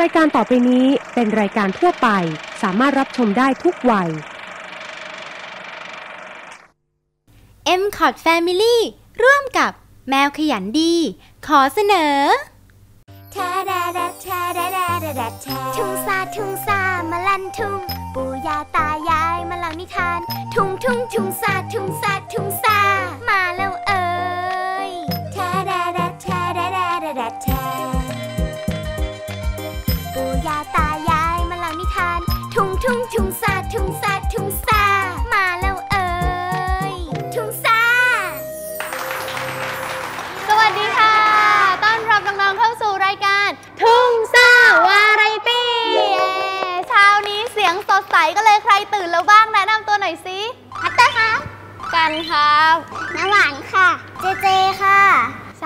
รายการต่อไปนี้เป็นรายการทั่วไป สามารถรับชมได้ทุกวัย m c o t Family ร่วมกับแมวขยันดี ขอเสนอแทแดแดแทแดแดแดแดแททุ่งซาทุ่งซามาลั่นทุ่ง ปู่ย่าตายายมาเล่านิทาน ทุ่งทุ่งทุ่งซาทุ่งซาทุ่งซามาแล้ว น่อยสิพัตเตอร์ครับ กันครับ น้ำหวานค่ะ เจเจค่ะ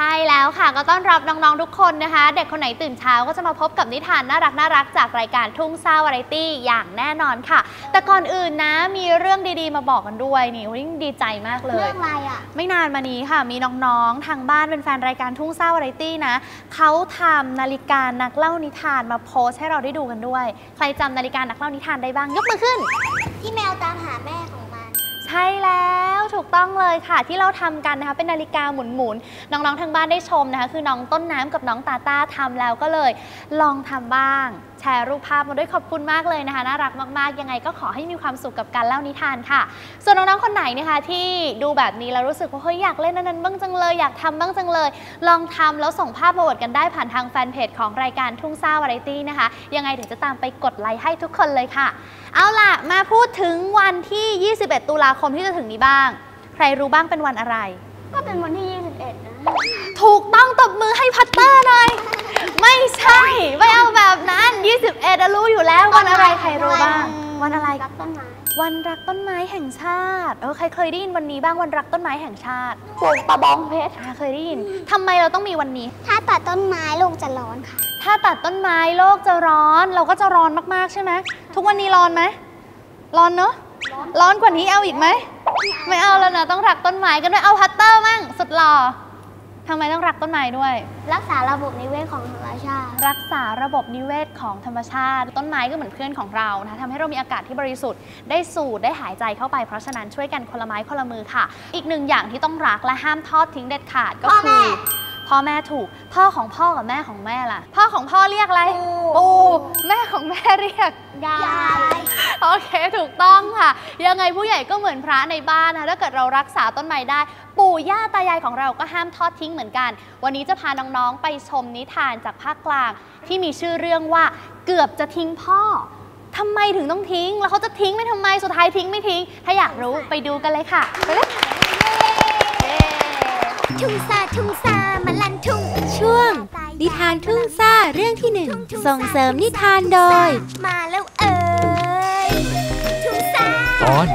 ช่แล้วค่ะก็ต้อนรับน้องๆทุกคนนะคะ เด็กคนไหนตื่นเช้าก็จะมาพบกับนิทานน่ารักน่ารักๆจากรายการทุ่งซ่าวาไรตี้อย่างแน่นอนค่ะ แต่ก่อนอื่นนะมีเรื่องดีๆมาบอกกันด้วยนี่วันนี้ดีใจมากเลย เรื่องอะไรอะ ไม่นานมานี้ค่ะ มีน้องๆทางบ้านเป็นแฟนรายการทุ่งซ่าวาไรตี้นะเขาทำนาฬิกานักเล่านิทานมาโพสต์ให้เราได้ดูกันด้วย ใครจำนาฬิกานักเล่านิทานได้บ้างยกมือขึ้น ที่แมวตามหาแม่ของมัน ใช่แล้วถูกต้องเลยค่ะ ที่เราทำกันนะคะเป็นนาฬิกาหมุนๆน้องๆทางบ้านได้ชมนะคะ คือน้องต้นน้ำกับน้องตาต้าทำแล้วก็เลย ลองทำบ้าง แชร์รูปภาพมาด้วยขอบคุณมากเลยนะคะ น่ารักมากๆ ยังไงก็ขอให้มีความสุขกับการเล่านิทานค่ะ ส่วนน้องๆคนไหนนะคะที่ดูแบบนี้แล้วรู้สึกว่าเฮ้ยอยากเล่นอันนั้นบ้างจังเลยอยากทำบ้างจังเลย ลองทำแล้วส่งภาพมาโหวตกันได้ผ่านทางแฟนเพจของรายการทุ่งซ่าวาไรตี้นะคะ ยังไงถึงจะตามไปกดไลค์ให้ทุกคนเลยค่ะ เอาล่ะมาพูดถึงวันที่ 21 ตุลาคมที่จะถึงนี้บ้าง ใครรู้บ้างเป็นวันอะไร ก็เป็นวันที่ 21 นะ ถูกต้องตบมือให้พัตเตอร์หน่อย ไม่ใช่ไม่ เอาแบบนั้น21อะรู้อยู่แล้ววันอะไรใครรู้บ้าง วันอะไรรักต้นไม้วันรักต้นไม้แห่งชาติ เออใครเคยได้ยินวันนี้บ้างวันรักต้นไม้แห่งชาติปลูกประบองเพชรอ่าเคยได้ยินทำไมเราต้องมีวันนี้ ถ้าตัดต้นไม้ลูกจะร้อนค่ะ ถ้าตัดต้นไม้โลกจะร้อน เราก็จะร้อนมากๆใช่ไหมทุกวันนี้ร้อนไหมร้อนเนอะร้อนกว่านี้เอาอีกไหมไม่เอาแล้วนะต้องรักต้นไม้กันด้วยเอาพัตเตอร์มั่งสุดหล่อทำไมต้องรักต้นไม้ด้วย รักษาระบบนิเวศของธรรมชาติ รักษาระบบนิเวศของธรรมชาติ ต้นไม้ก็เหมือนเพื่อนของเรานะทำให้เรามีอากาศที่บริสุทธิ์ได้สูดได้หายใจเข้าไปเพราะฉะนั้นช่วยกันคนละไม้คนละมือค่ะ อีกหนึ่งอย่างที่ต้องรักและห้ามทอดทิ้งเด็ดขาดก็คือ พ่อแม่ถูก พ่อของพ่อกับแม่ของแม่ล่ะ พ่อของพ่อเรียกอะไรปู่ปู่แม่ของแม่เรียกยายโอเคถูกต้องค่ะ ยังไงผู้ใหญ่ก็เหมือนพระในบ้านนะถ้าเกิดเรารักษาต้นไม้ได้ ปู่ย่าตายายของเราก็ห้ามทอดทิ้งเหมือนกัน วันนี้จะพาน้องๆไปชมนิทานจากภาคกลาง ที่มีชื่อเรื่องว่าเกือบจะทิ้งพ่อทำไมถึงต้องทิ้ง แล้วเขาจะทิ้งไม่ทำไมสุดท้ายทิ้งไม่ทิ้ง ถ้าอยากรู้ไปดูกันเลยค่ะไปเลยเย้ทุ่งซาทุ่งซามาลั่นทุ่ง ช่วง นิทานทุ่งซ่าเรื่องที่หนึ่งส่งเสริมนิทานโดย มาแล้วเอ่ยทุ่งซาตอน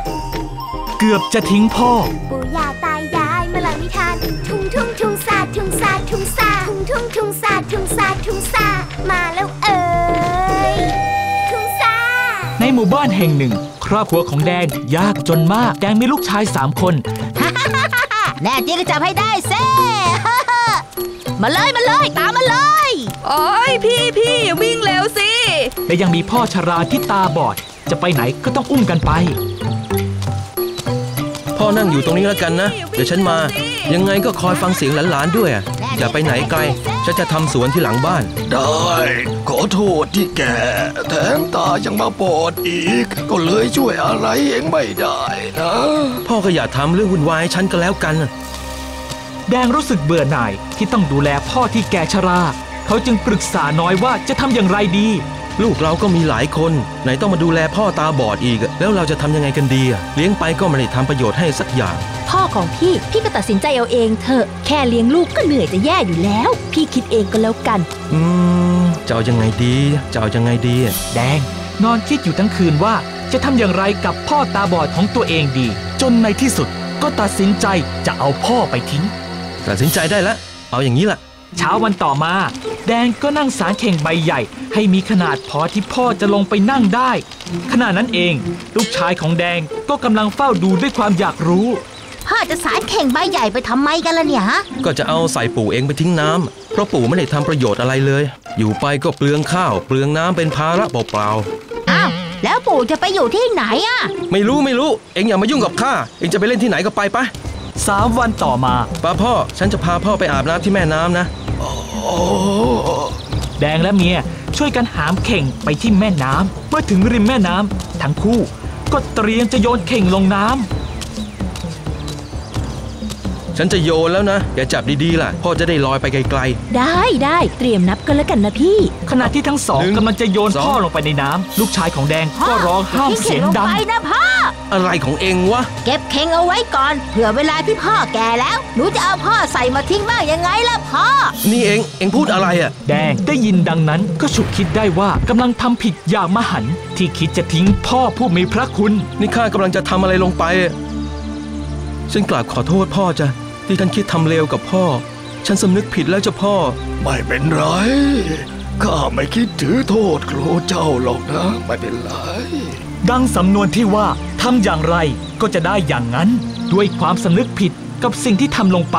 เกือบจะทิ้งพ่อ ปู่ย่าตายายมาเล่านิทาน ทุ่งทุ่งทุ่งซาทุ่งซาทุ่งซาทุ่งทุ่งทุ่งซาทุ่งซาทุ่งซามาแล้วเอ่ยทุ่งซาในหมู่บ้านแห่งหนึ่ง ครอบครัวของแดงยากจนมาก แดงมีลูกชายสามคน แน่จริงก็จับให้ได้เซ่ มาเลยมาเลยตามมาเลยโอ้ยพี่พี่วิ่งเร็วสิและยังมีพ่อชราที่ตาบอด จะไปไหนก็ต้องอุ้มกันไป พ่อนั่งอยู่ตรงนี้แล้วกันนะ เดี๋ยวฉันมา ยังไงก็คอยฟังเสียงหลานๆด้วยอะอย่าไปไหนไกล ฉันจะทำสวนที่หลังบ้าน ได้ ขอโทษที่แกแถมตายังมาบอดอีก ก็เลยช่วยอะไรเองไม่ได้นะ พ่อก็อย่าทำเรื่องวุ่นวายให้ฉันก็แล้วกันน่ะ แดงรู้สึกเบื่อหน่ายที่ต้องดูแลพ่อที่แก่ชรา เขาจึงปรึกษาน้อยว่าจะทำอย่างไรดี ลูกเราก็มีหลายคน ไหนต้องมาดูแลพ่อตาบอดอีก แล้วเราจะทำยังไงกันดีอะเลี้ยงไปก็ไม่ได้ทำประโยชน์ให้สักอย่าง พ่อของพี่ พี่ก็ตัดสินใจเอาเองเถอะ แค่เลี้ยงลูกก็เหนื่อยจะแย่อยู่แล้ว พี่คิดเองก็แล้วกัน อืมจะเอายังไงดีจะเอายังไงดีอะแดง นอนคิดอยู่ทั้งคืนว่าจะทำอย่างไรกับพ่อตาบอดของตัวเองดี จนในที่สุดก็ตัดสินใจจะเอาพ่อไปทิ้ง ตัดสินใจได้แล้ว เอาอย่างนี้ล่ะ เช้าวันต่อมา แดงก็นั่งสารเข่งใบใหญ่ ให้มีขนาดพอที่พ่อจะลงไปนั่งได้ ขณะนั้นเอง ลูกชายของแดงก็กำลังเฝ้าดูด้วยความอยากรู้พ่อพ่อจะสารเข่งใบใหญ่ไปทำไมกันล่ะเนี่ยฮะ ก็จะเอาใส่ปู่เองไปทิ้งน้ำเพราะปู่ไม่ได้ทำประโยชน์อะไรเลย อยู่ไปก็เปลืองข้าว เปลืองน้ำเป็นภาระเปล่าอ้าว แล้วปู่จะไปอยู่ที่ไหนอะ ๆไม่รู้ไม่รู้ เองอย่ามายุ่งกับข้า เองจะไปเล่นที่ไหนก็ไปไป สามวันต่อมา ป้าพ่อ ฉันจะพาพ่อไปอาบน้ำที่แม่น้ำนะโอ้แดงและเมียช่วยกันหามเข่งไปที่แม่น้ำเมื่อถึงริมแม่น้ำทั้งคู่ก็เตรียมจะโยนเข่งลงน้ำ ฉันจะโยนแล้วนะ อย่าจับดีๆล่ะ พ่อจะได้ลอยไปไกลได้ได้เตรียมนับกันแล้วกันนะพี่ ขณะที่ทั้งสองหนึ่งกำลังจะโยนสองพ่อลงไปในน้ำลูกชายของแดงก็ร้องห้ามเสียงดังทิ้เข่ลไปนะพ่อ ๆ อะไรของเองวะ เก็บเข่งเอาไว้ก่อน เผื่อเวลาที่พ่อแก่แล้ว หนูจะเอาพ่อใส่มาทิ้งบ้างยังไงล่ะพ่อ นี่เองเองพูดอะไรอะ แดงได้ยินดังนั้นก็ฉุกคิดได้ว่ากำลังทำผิดอย่างมหันต์ที่คิดจะทิ้งพ่อผู้มีพระคุณ นี่ข้ากำลังจะทำอะไรลงไปฉันกราบขอโทษพ่อจ้ะ ที่ท่านคิดทำเลวกับพ่อ ฉันสำนึกผิดแล้วจ้ะพ่อ ไม่เป็นไร ข้าไม่คิดถือโทษครูเจ้าหรอกนะ ไม่เป็นไร ดังสำนวนที่ว่าทำอย่างไรก็จะได้อย่างนั้น ด้วยความสำนึกผิดกับสิ่งที่ทำลงไป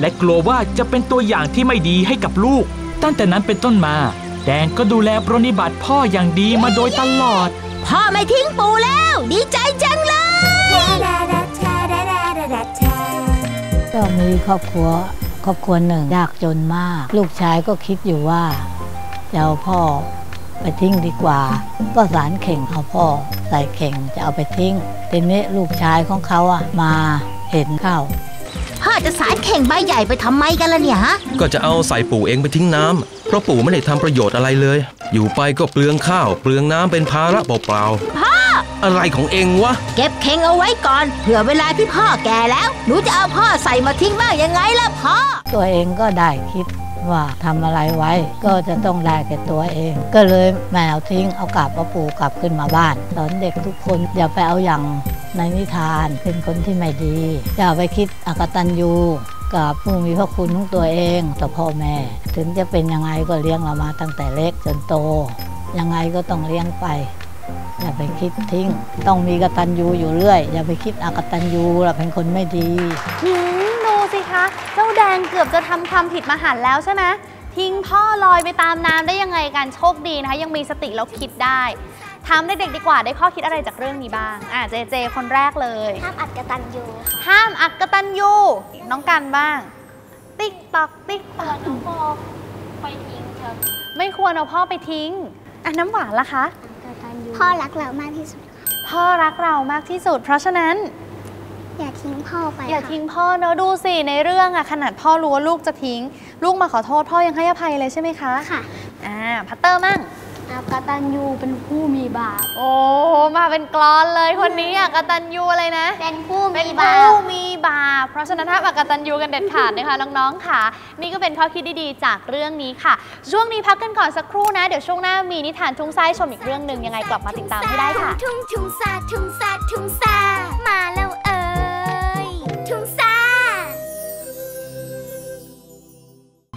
และกลัวว่าจะเป็นตัวอย่างที่ไม่ดีให้กับลูก ตั้งแต่นั้นเป็นต้นมา แดงก็ดูแลปรนนิบัติพ่ออย่างดีมาโดยตลอด พ่อไม่ทิ้งปู่แล้ว ดีใจจังเลย ก็มีครอบครัวครอบครัวหนึ่งยากจนมาก ลูกชายก็คิดอยู่ว่าจะเอาพ่อไปทิ้งดีกว่า ก็สารเข่งเอาพ่อใส่เข่งจะเอาไปทิ้งทีนี้ลูกชายของเขาอะมาเห็นเข้าพ่อจะสารเข่งใบใหญ่ไปทำไมกันล่ะเนี่ยฮะก็จะเอาใส่ปู่เองไปทิ้งน้ำเพราะปู่ไม่ได้ทำประโยชน์อะไรเลย อยู่ไปก็เปลืองข้าว เปลืองน้ำเป็นภาระเปล่าๆพ่ ออะไรของเองวะ เก็บเข่งเอาไว้ก่อน เผื่อเวลาที่พ่อแก่แล้ว หนูจะเอาพ่อใส่มาทิ้งบ้างยังไงล่ะพ่อ ตัวเองก็ได้คิดว่าทำอะไรไว้ก็จะต้องได้แก่ตัวเอง ก็เลยแมวทิ้งเอากลับเอาปูกลับขึ้นมาบ้าน สอนเด็กทุกคนอย่าไปเอาอย่างในนิทานเป็นคนที่ไม่ดี อย่าไปคิดอกตัญญูกับผู้มีพระคุณของตัวเองต่อพ่อแม่ ถึงจะเป็นยังไงก็เลี้ยงเรามาตั้งแต่เล็กจนโต ยังไงก็ต้องเลี้ยงไป อย่าไปคิดทิ้ง ต้องมีกตัญญูอยู่เรื่อย อย่าไปคิดอกตัญญูเราเป็นคนไม่ดีหืมดูสิคะ เจ้าแดงเกือบจะทำความผิดมหันต์แล้วใช่ไหมทิ้งพ่อลอยไปตามน้ำได้ยังไงกันโชคดีนะคะ ยังมีสติแล้วคิดได้ถามเด็กๆดีกว่าได้ข้อคิดอะไรจากเรื่องนี้บ้าง อะเจเจคนแรกเลย ห้ามอัดกระตันยูค่ะห้ามอักตันยูน้องกันบ้าง ติ๊กตอกติ๊กตอกพ่อไปทิ้งเถอะไม่ควรเอาพ่อไปทิ้งอะน้ำหวานล่ะคะ พ่อรักเรามากที่สุด พ่อรักเรามากที่สุด เพราะฉะนั้น อย่าทิ้งพ่อไปอย่าค่ะทิ้งพ่อเนอะดูสิในเรื่องอะขนาดพ่อรู้ว่าลูกจะทิ้ง ลูกมาขอโทษพ่อยังให้อภัยเลยใช่ไหมคะค่ะอ่าพัตเตอร์มั่ง อักตันยูเป็นผู้มีบาป โอ้มาเป็นกรอนเลยคนนี้อะกตัญญูอะไรนะ เป็นผู้เป็มีนบาผู้ปมีบาป เพราะฉะนั้นถ้าปกตัญญูกันเด็ดขาดนะคะน้องๆค่ะ นี่ก็เป็นข้อคิดดีๆจากเรื่องนี้ค่ะ ช่วงนี้พักกันก่อนสักครู่นะ เดี๋ยวช่วงหน้ามีนิทานทุ่งไส้ชมอีกเรื่องหนึ่งยังไงกลับมาติดตามให้ได้ค่ะ ทุ่งทุ่งซาทุ่งซาทุ่งซามาแล้วเอ่ยทุ่งซา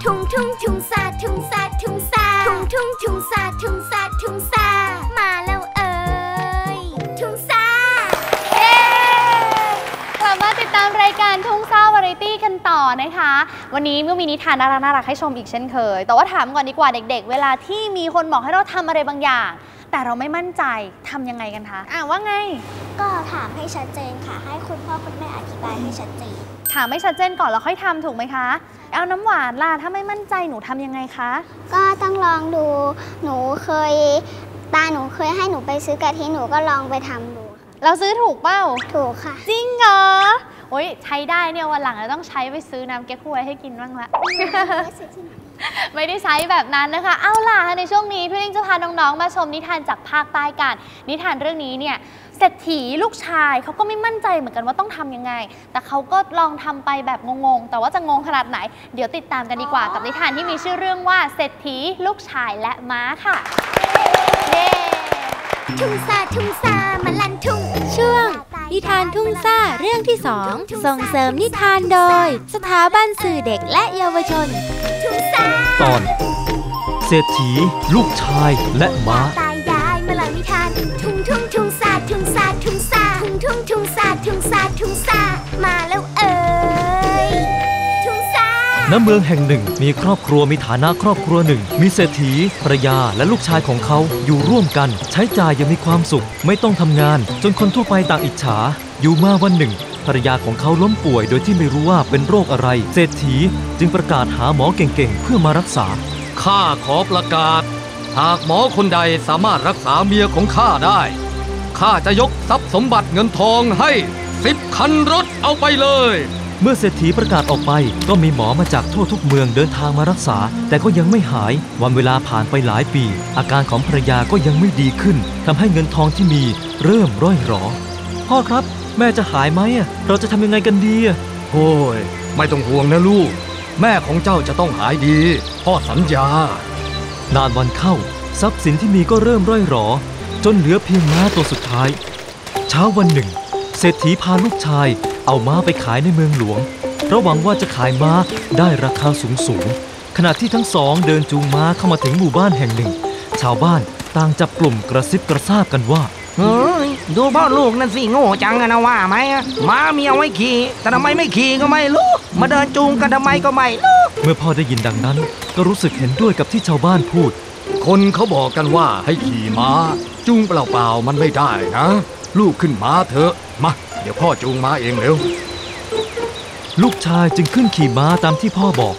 ทุ่งทุ่งทุ่งซาทุ่งซาทุ่งซา นต่อนะคะ วันนี้ก็มีนิทานน่ารักน่ารักให้ชมอีกเช่นเคย แต่ว่าถามก่อนดีกว่าเด็ก ๆ เวลาที่มีคนบอกให้เราทำอะไรบางอย่าง แต่เราไม่มั่นใจทำยังไงกันคะอะว่าไง ก็ถามให้ชัดเจนค่ะ ให้คุณพ่อคุณแม่อธิบายให้ชัดเจน ถามไม่ชัดเจนก่อนแล้วค่อยทำถูกไหมคะ เอาน้ำหวานล่ะถ้าไม่มั่นใจหนูทำยังไงคะ ก็ต้องลองดูหนูเคยตาหนูเคยให้หนูไปซื้อกะทิหนูก็ลองไปทำดูค่ะเราซื้อถูกเปล่า ถูกค่ะ จริงเหรอ โอ้ยใช้ได้เนี่ยวันหลังเราต้องใช้ไปซื้อน้ำแก้ควยให้กินบ้างละ ไม่ได้ใช้แบบนั้นนะคะ เอาล่ะในช่วงนี้พี่ลิงจะพาน้องๆ มาชมนิทานจากภาคใต้กัน นิทานเรื่องนี้เนี่ยเศรษฐีลูกชายเขาก็ไม่มั่นใจเหมือนกันว่าต้องทำยังไง แต่เขาก็ลองทำไปแบบงงๆ แต่ว่าจะงงขนาดไหน เดี๋ยวติดตามกันดีกว่ากับนิทานที่มีชื่อเรื่องว่าเศรษฐีลูกชายและม้าค่ะ เย้ทุ่งซาทุ่งซา นิทานทุ่งซ่าเรื่องที่สองส่งเสริมนิทานโดย สถาบันสื่อเด็กและเยาวชน ทุ่งซาตอน เศรษฐี ลูกชายและม้าตายายมาเล่านิทาน ทุ่งทุ่งทุ่งซาทุ่งซาทุ่งซาทุ่งทุ่งทุ่งซาทุ่งซาทุ่งซามา ณเมืองแห่งหนึ่ง มีครอบครัวมีฐานะครอบครัวหนึ่ง มีเศรษฐีภรรยาและลูกชายของเขาอยู่ร่วมกัน ใช้จ่ายอย่างมีความสุข ไม่ต้องทำงาน จนคนทั่วไปต่างอิจฉา อยู่มาวันหนึ่ง ภรรยาของเขาล้มป่วยโดยที่ไม่รู้ว่าเป็นโรคอะไร เศรษฐีจึงประกาศหาหมอเก่งๆ เพื่อมารักษา ข้าขอประกาศ หากหมอคนใดสามารถรักษาเมียของข้าได้ ข้าจะยกทรัพย์สมบัติเงินทองให้สิบคันรถเอาไปเลย เมื่อเศรษฐีประกาศออกไปก็มีหมอมาจากทั่วทุกเมืองเดินทางมารักษา แต่ก็ยังไม่หายวันเวลาผ่านไปหลายปี อาการของภรรยาก็ยังไม่ดีขึ้นทำให้เงินทองที่มีเริ่มร่อยหรอ พ่อครับแม่จะหายไหมอะเราจะทำยังไงกันดีอะโอ้ยไม่ต้องห่วงนะลูก แม่ของเจ้าจะต้องหายดี พ่อสัญญานานวันเข้า ทรัพย์สินที่มีก็เริ่มร่อยหรอ จนเหลือเพียงม้าตัวสุดท้าย เช้าวันหนึ่ง เศรษฐีพาลูกชายเอาม้าไปขายในเมืองหลวง เพราะหวังว่าจะขายม้าได้ราคาสูงสูงๆขณะที่ทั้งสองเดินจูงม้าเข้ามาถึงหมู่บ้านแห่งหนึ่ง ชาวบ้านต่างจับกลุ่มกระซิบกระซาบกันว่าเฮ้ยดูพ่อลูกนั่นสิโง่จังอะนะว่าไหมอะม้ามีเอาไว้ขี่แต่ทำไมไม่ขี่ก็ไม่รู้มาเดินจูงกันทำไมก็ไม่รู้เมื่อพ่อได้ยินดังนั้น ก็รู้สึกเห็นด้วยกับที่ชาวบ้านพูด คนเขาบอกกันว่าให้ขี่ม้าจูงเปล่าๆมันไม่ได้นะ ลูกขึ้นม้าเถอะมา เดี๋ยวพ่อจูงม้าเองเร็ว ลูกชายจึงขึ้นขี่ม้าตามที่พ่อบอก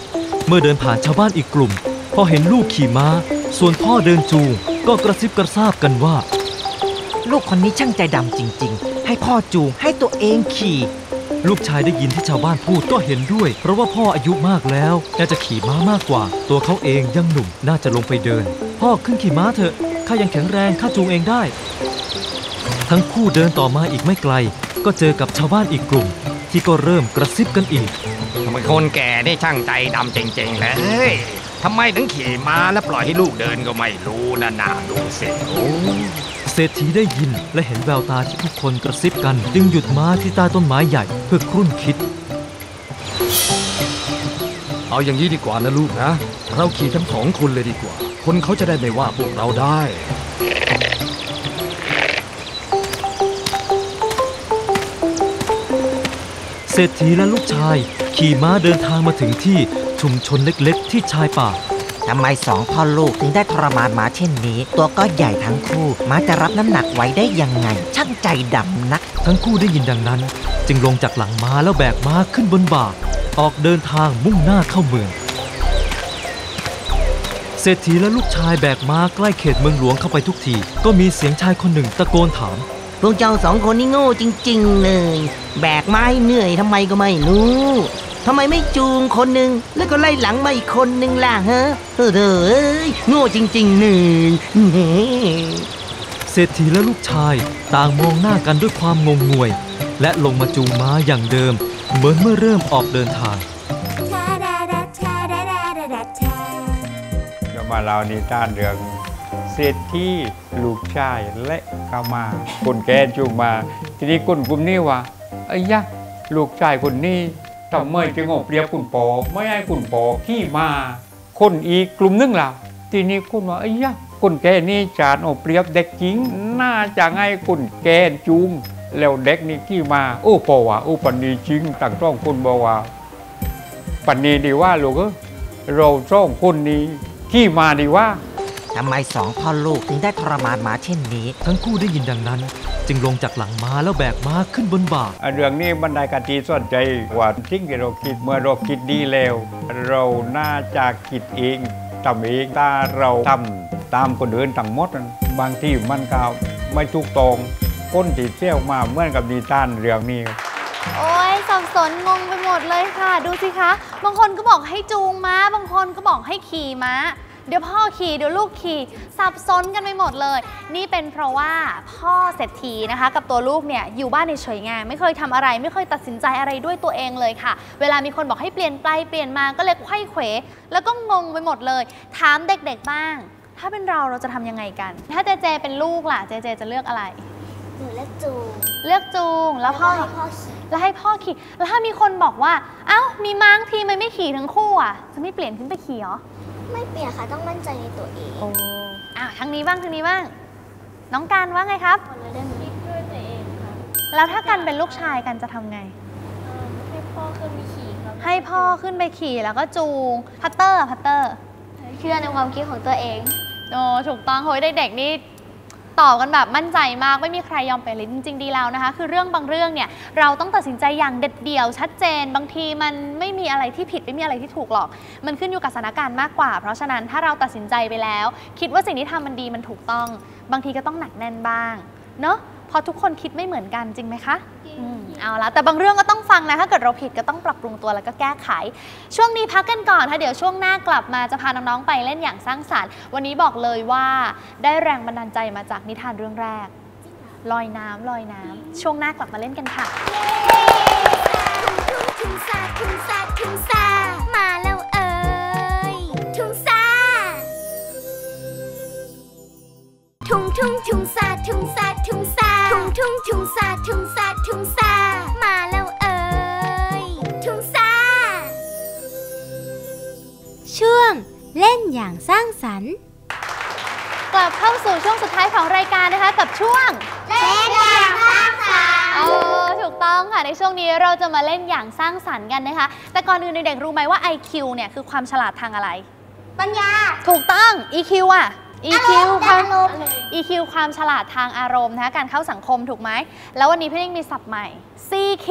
เมื่อเดินผ่านชาวบ้านอีกกลุ่ม พอเห็นลูกขี่ม้า ส่วนพ่อเดินจูง ก็กระซิบกระซาบกันว่า ลูกคนนี้ช่างใจดำจริง ๆ ให้พ่อจูงให้ตัวเองขี่ ลูกชายได้ยินที่ชาวบ้านพูดก็เห็นด้วย เพราะว่าพ่ออายุมากแล้วน่าจะขี่ม้ามากกว่า ตัวเขาเองยังหนุ่มน่าจะลงไปเดิน พ่อขึ้นขี่ม้าเถอะข้ายังแข็งแรงข้าจูงเองได้ ทั้งคู่เดินต่อมาอีกไม่ไกล ก็เจอกับชาวบ้านอีกกลุ่ม ที่ก็เริ่มกระซิบกันอีกทำไมคนแก่ได้ช่างใจดำจริงๆเลยทำไมถึงขี่ม้าแล้วปล่อยให้ลูกเดินก็ไม่รู้นะนาดูสิโอ้เศรษฐีได้ยินและเห็นแววตาที่ทุกคนกระซิบกัน จึงหยุดม้าที่ใต้ต้นไม้ใหญ่เพื่อครุ่นคิด เอาอย่างนี้ดีกว่านะลูกนะ เราขี่ทั้งสองคนเลยดีกว่า คนเขาจะได้ไม่ว่าพวกเราได้ เศรษฐีและลูกชาย ขี่ม้าเดินทางมาถึงที่ชุมชนเล็กๆ ที่ชายป่าทำไมสองพ่อลูกถึงได้ทรมานม้าเช่นนี้ ตัวก็ใหญ่ทั้งคู่ม้าจะรับน้ำหนักไว้ได้ยังไง ช่างใจดำนัก ทั้งคู่ได้ยินดังนั้น จึงลงจากหลังม้าแล้วแบกม้าขึ้นบนบ่า ออกเดินทางมุ่งหน้าเข้าเมือง เศรษฐีและลูกชายแบกม้าใกล้เขตเมืองหลวงเข้าไปทุกที ก็มีเสียงชายคนหนึ่งตะโกนถาม พวกเจ้าสองคนนี่โง่จริง ๆ เลย แบกไม้เหนื่อยทำไมก็ไม่รู้ทำไมไม่จูงคนหนึ่งแล้วก็ไล่หลังมาอีกคนหนึ่งล่ะฮะเออเด้อเอ้ยโง่จริงๆหนึ่งเศรษฐีและลูกชายต่างมองหน้ากันด้วยความงงงวย และลงมาจูงม้าอย่างเดิม เหมือนเมื่อเริ่มออกเดินทางจะมาเล่านิทานเรื่อง เศรษฐีลูกชายและกามาคนแก่จูงมา ทีนี้คนกลุ่มนี้ว่าไอ้ยะลูกชายคนนี้ทำไมจึงเอาเปรียบคุณปอไม่ให้คุณปอขี่มาคนอีกกลุ่มนึงล่ะทีนี้คุณว่าไอ้ยะคนแก่นี่จานเอาเปรียบเด็กจริง น่าจะให้คนแก่จูงแล้วเด็กนี่ขี่มาโอ้ปอว่าโอ้ปันนี้จริงต่างต้องคนบอกว่าปันนี้ดีว่าลูกเอ้ยเราสองคนนี้ขี่มาดีว่า ทำไมสองพ่อลูกถึงได้ทรมานม้าเช่นนี้ ทั้งคู่ได้ยินดังนั้น จึงลงจากหลังม้าแล้วแบกม้าขึ้นบนบ่าเรื่องนี้บรรดากะตีสนใจว่าสิ่งที่เราคิดเมื่อเราคิดดีแล้ว เราน่าจะคิดเองทำเองถ้าเราทำตามคนอื่นทั้งหมดนั้นบางที่มันก็ไม่ถูกตรงก้นติดเที่ยวมาเหมือนกับดีต้านเรื่องนี้โอ้ยสับสนงงไปหมดเลยค่ะ ดูสิคะ บางคนก็บอกให้จูงม้า บางคนก็บอกให้ขี่ม้า เดี๋ยวพ่อขี่เดี๋ยวลูกขี่สับสนกันไปหมดเลย นี่เป็นเพราะว่าพ่อเศรษฐีนะคะ กับตัวลูกเนี่ยอยู่บ้านในเฉยๆไงไม่เคยทำอะไร ไม่เคยตัดสินใจอะไรด้วยตัวเองเลยค่ะ เวลามีคนบอกให้เปลี่ยนไปเปลี่ยนมาก็เลยไขว้เขวแล้วก็งงไปหมดเลย ถามเด็กๆบ้าง ถ้าเป็นเราเราจะทำยังไงกัน ถ้าเจเจเป็นลูกล่ะเจเจจะเลือกอะไรหนูเลือกจูงเลือกจูงแล้วพ่อให้พ่อขี่แล้วให้พ่อขี่แล้วถ้ามีคนบอกว่า เอ้ามีม้างทีมันไม่ขี่ทั้งคู่อะ จะไม่เปลี่ยนขึ้นไปขี่เหรอ ไม่เปลี่ยนค่ะต้องมั่นใจในตัวเองโอ้อะทางนี้บ้างทางนี้บ้าง น้องการว่าไงครับคิดด้วยตัวเองค่ะแล้วถ้ากันเป็นลูกชายกันจะทำไงให้พ่อขึ้นไปขี่ครับให้พ่อขึ้นไปขี่แล้วก็จูงพัตเตอร์อะพัตเตอร์เชื่อในความคิดของตัวเองโอ้ถูกต้องเฮ้ยเด็กๆนี่ ตอบกันแบบมั่นใจมากไม่มีใครยอมไปลิ้นจริงๆดีแล้วนะคะ คือเรื่องบางเรื่องเนี่ยเราต้องตัดสินใจอย่างเด็ดเดี่ยว ชัดเจน บางทีมันไม่มีอะไรที่ผิดไม่มีอะไรที่ถูกหรอก มันขึ้นอยู่กับสถานการณ์มากกว่า เพราะฉะนั้นถ้าเราตัดสินใจไปแล้ว คิดว่าสิ่งที่ทำมันดีมันถูกต้อง บางทีก็ต้องหนักแน่นบ้างเนาะ เพราะทุกคนคิดไม่เหมือนกันจริงไหมคะอืมเอาละแต่บางเรื่องก็ต้องฟังนะ ถ้าเกิดเราผิดก็ต้องปรับปรุงตัวแล้วก็แก้ไข ช่วงนี้พักกันก่อนค่ะเดี๋ยวช่วงหน้ากลับมาจะพาน้องๆไปเล่นอย่างสร้างสรรค์ วันนี้บอกเลยว่าได้แรงบันดาลใจมาจากนิทานเรื่องแรก ลอยน้ำลอยน้ำช่วงหน้ากลับมาเล่นกันค่ะ ทุ่งทุ่งซาทุ่งซาทุ่งซามาแล้วเอ่ยทุ่งซาช่วงเล่นอย่างสร้างสรรค์ กลับเข้าสู่ช่วงสุดท้ายของรายการนะคะ กับช่วง เล่นอย่างสร้างสรรค์เออถูกต้องค่ะในช่วงนี้เราจะมาเล่นอย่างสร้างสรรค์กันนะคะ แต่ก่อนอื่นเด็กๆรู้ไหมว่า IQ เนี่ยคือความฉลาดทางอะไร ปัญญา ถูกต้อง EQ อะ EQ อารมณ์ความอารมณ์ EQ ความฉลาดทางอารมณ์นะคะการเข้าสังคมถูกไหม แล้ววันนี้พี่เล้งมีศัพท์ใหม่ CQ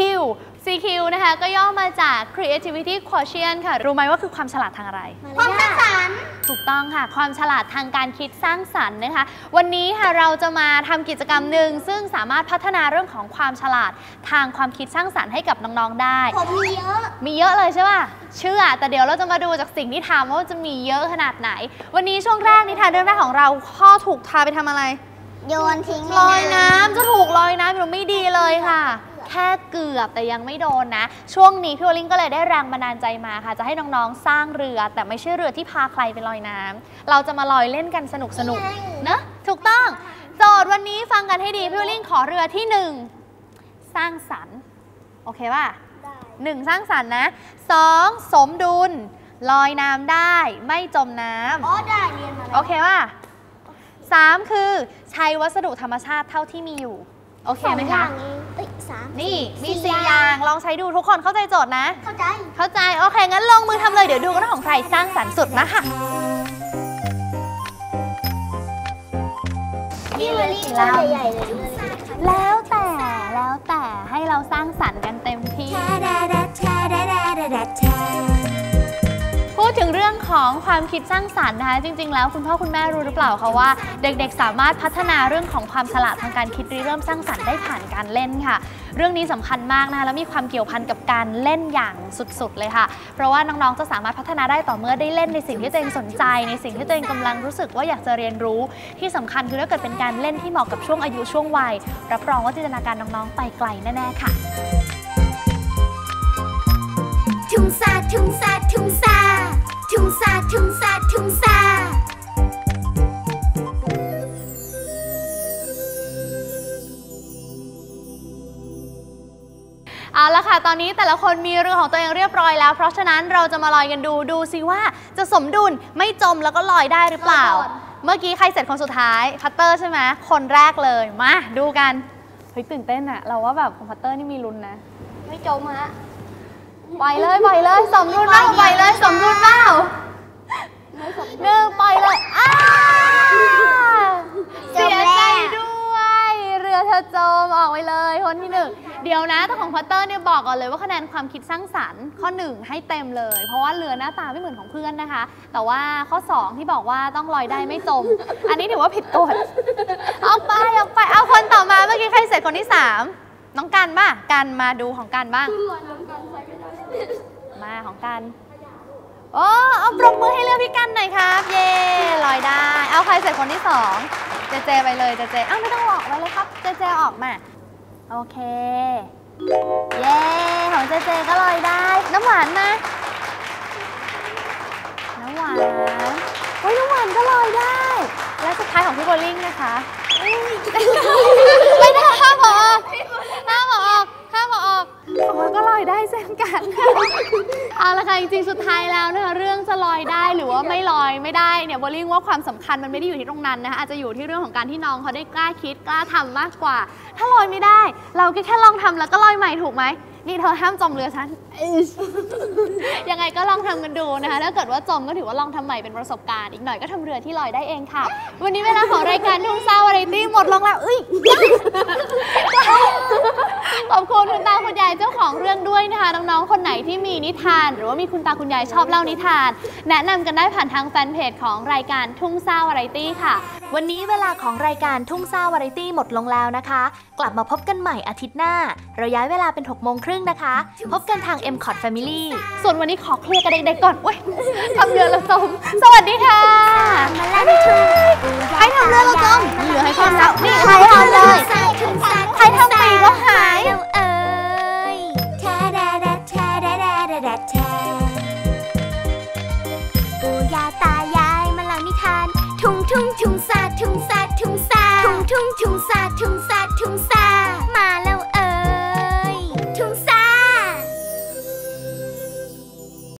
CQ นะคะ ก็ย่อมาจาก creativity quotient ค่ะ รู้ไหมว่าคือความฉลาดทางอะไร ความส ร้างสรรค์ ถูกต้องค่ะ ความฉลาดทางการคิดสร้างสรรค์นะคะ วันนี้ค่ะเราจะมาทำกิจกรรมหนึ่งซึ่งสามารถพัฒนาเรื่องของความฉลาดทางความคิดสร้างสรรค์ให้กับน้องๆได้ ผมมีเยอะ มีเยอะเลยใช่ป่ะ เชื่อ แต่เดี๋ยวเราจะมาดูจากสิ่งที่ทำว่าจะมีเยอะขนาดไหน วันนี้ช่วงแรกนิทานเรื่องแรกของเราพ่อถูกพาไปทำอะไร โยนทิ้งลอยน้ำจะถูกลอยน้ำอยู่ไม่ดีเลยค่ะ แค่เกือบแต่ยังไม่โดนนะ ช่วงนี้พี่โอลิงก็เลยได้แรงบันดาลใจมาค่ะ จะให้น้องๆสร้างเรือ แต่ไม่ใช่เรือที่พาใครไปลอยน้ำเราจะมาลอยเล่นกันสนุกสนุกๆนะถูกต้องโจทย์วันนี้ฟังกันให้ดีพี่โอลิงขอเรือที่หนึ่งสร้างสรรค์โอเคป่ะหนึ่งสร้างสรรค์นะสองสมดุล ลอยน้ำได้ไม่จมน้ำอ๋อได้เรียนมาแล้วโอเคป่ะสามคือใช้วัสดุธรรมชาติเท่าที่มีอยู่ โอเคไหมสองอคะ ย่างเองเอ้ยสามนี่มีสี่สี่อย่างลองใช้ดูทุกคนเข้าใจโจทย์นะ เข้าใจ เข้าใจ โอเค งั้นลงมือทำเลย เดี๋ยวดูกันว่าของใครสร้างสรรค์สุดนะคะ นี่มันรีบตัวใหญ่ๆเลยแล้วแต่แล้วแต่ให้เราสร้างสรรค์กันเต็มที่พู ของความคิดสร้างสรรค์นะคะ จริง ๆ แล้วคุณพ่อคุณแม่รู้หรือเปล่าคะว่า เด็กๆ สามารถพัฒนาเรื่องของความฉลาดทางการคิดริเริ่มสร้างสรรค์ได้ผ่านการเล่นค่ะ เรื่องนี้สำคัญมากนะคะแล้วมีความเกี่ยวพันกับการเล่นอย่างสุดๆ เลยค่ะ เพราะว่าน้องๆ จะสามารถพัฒนาได้ต่อเมื่อได้เล่นในสิ่งที่ตัวเองสนใจ ในสิ่งที่ตัวเองกำลังรู้สึกว่าอยากจะเรียนรู้ ที่สำคัญคือถ้าเกิดเป็นการเล่นที่เหมาะกับช่วงอายุช่วงวัยรับรองว่าจินตนาการน้องๆ ไปไกลแน่ๆค่ะ ทุ่งซาทุ่งซาทุ่งซา ทุ่งซาทุ่งซาทุ่งซาเอาละค่ะ ตอนนี้แต่ละคนมีเรือของตัวเองเรียบร้อยแล้ว เพราะฉะนั้นเราจะมาลอยกันดูดูซิว่าจะสมดุลไม่จมแล้วก็ลอยได้หรือเปล่า เมื่อกี้ใครเสร็จคนสุดท้ายพัตเตอร์ใช่ไหมคนแรกเลยมาดูกันเฮ้ยตื่นเต้นอะเราว่าแบบของพัตเตอร์นี่มีลุ้นนะ ไม่จมฮะ ปล่อยเลยปล่อยเลยสมดุลเปล่าปล่อยเลยสมดุลเปล่าหนึ่งปล่อยเลยอ้าเสียใจด้วย เรือเธอจมออกไปเลยคนที่หนึ่งเดี๋ยวนะแต่ของพัตเตอร์เนี่ยบอกก่อนเลยว่าคะแนนความคิดสร้างสรรค์ข้อหนึ่งให้เต็มเลย เพราะว่าเรือหน้าตาไม่เหมือนของเพื่อนนะคะ แต่ว่าข้อสองที่บอกว่าต้องลอยได้ไม่จม อันนี้ถือว่าผิดกฎเอาไปเอาไปเอาคนต่อมาเมื่อกี้ใครเสร็จคนที่สามน้องกันป่ะกันมาดูของกันบ้าง มาของกันโอ้เอาปรบมือให้เรือพี่กันหน่อยครับ เย่ลอยได้ เอาใครเสร็จคนที่สองเจเจไปเลยเจเจอ้าวไม่ต้องหลอกไว้เลยครับเจเจออกมา โอเค เย่ของเจเจก็ลอยได้ น้ำหวานมาน้ำหวานเฮ้ยน้ำหวานก็ลอยได้ และสุดท้ายของพี่โบลิ่งนะคะไม่ได้ห้ามออกห้ามออกห้ามออกข อยได้เช่นกัน เอาละค่ะจริงๆสุดท้ายแล้วนะคะเรื่องจะลอยได้หรือว่าไม่ลอยไม่ได้เนี่ยโบลิ่งว่าความสำคัญมันไม่ได้อยู่ที่ตรงนั้นนะคะอาจจะอยู่ที่เรื่องของการที่น้องเขาได้กล้าคิดกล้าทำมากกว่า ถ้าลอยไม่ได้ เราก็แค่ลองทำแล้วก็ลอยใหม่ถูกไหม นี่เธอห้ามจมเรือฉัน ยังไงก็ลองทำกันดูนะคะ ถ้าเกิดว่าจมก็ถือว่าลองทำใหม่เป็นประสบการณ์ อีกหน่อยก็ทำเรือที่ลอยได้เองค่ะ วันนี้เวลาของรายการทุ่งซาวาไรตี้หมดลงแล้วเอ้ยขอบคุณคุณตาคุณยายเจ้าของเรื่องด้วยนะคะ น้องๆ คนไหนที่มีนิทาน หรือว่ามีคุณตาคุณยายชอบเล่านิทาน แนะนำกันได้ผ่านทางแฟนเพจของรายการทุ่งซ่าวาไรตี้ค่ะ วันนี้เวลาของรายการทุ่งซ่าวาไรตี้หมดลงแล้วนะคะ กลับมาพบกันใหม่อาทิตย์หน้า เราย้ายเวลาเป็น6โมงครึ่งรึ่งนะคะ พบกันทาง m c o t Family ส่วนวันนี้ขอเคลียร์กันเด็กๆก่อนอุ้ยทำเรือละสมสวัสดีค่ะใครทำเรือละสมเหลือให้ความรักนี่ใครทำเลยใครทำปก็หาย